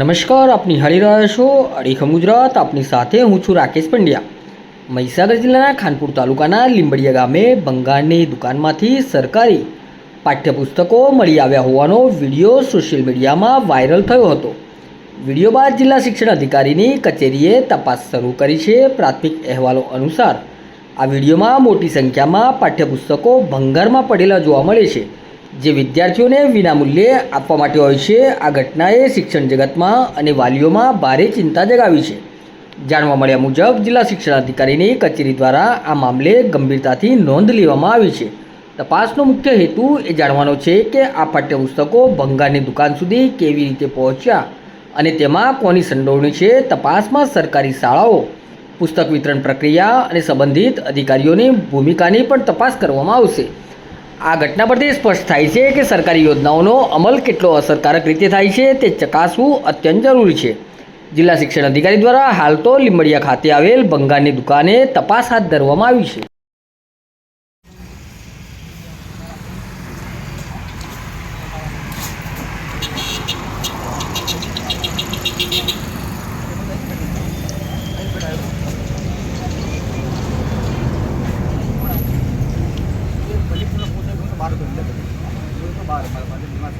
નમસ્કાર આપ નિહાળી રહ્યા છો અડીખમ ગુજરાત આપની સાથે હું છું રાકેશ પંડ્યા. મહીસાગર જિલ્લાના ખાનપુર તાલુકાના લીંબડિયા ગામે બંગાળની દુકાનમાંથી સરકારી પાઠ્યપુસ્તકો મળી આવ્યા હોવાનો વીડિયો સોશિયલ મીડિયામાં વાયરલ થયો હતો. વીડિયો બાદ જિલ્લા શિક્ષણ અધિકારીની કચેરીએ તપાસ શરૂ કરી છે પ્રાથમિક અહેવાલો અનુસાર. આ વિડીયોમાં મોટી સંખ્યામાં પાઠ્યપુસ્તકો ભંગારમાં પડેલા જોવા મળે છે. જે વિદ્યાર્થીઓને વિનામૂલ્યે આપવા માટે હોય છે, આ ઘટનાએ શિક્ષણ જગતમાં અને વાલીઓમાં ભારે ચિંતા જગાવી છે. જાણવા મળ્યા મુજબ, જિલ્લા શિક્ષણાધિકારીની કચેરી દ્વારા આ મામલે ગંભીરતાથી નોંધ લેવામાં આવી છે. તપાસનો મુખ્ય હેતુ એ જાણવાનો છે કે આ પાઠ્યપુસ્તકો ભંગારની દુકાન સુધી કેવી રીતે પહોંચ્યા અને તેમાં કોની સંડોવણી છે, તપાસમાં સરકારી શાળાઓ, પુસ્તક વિતરણ પ્રક્રિયા અને સંબંધિત અધિકારીઓની ભૂમિકાની પણ તપાસ કરવામાં આવશે. આ ઘટના પરથી સ્પષ્ટ થાય છે કે સરકારી યોજનાઓનો અમલ કેટલો અસરકારક રીતે થાય છે તે ચકાસવું અત્યંત જરૂરી છે. જિલ્લા શિક્ષણ અધિકારી દ્વારા હાલ તો લીંબડિયા ખાતે આવેલ ભંગારની દુકાને તપાસ હાથ ધરવામાં આવી છે. బాధ కొంచెం బాగా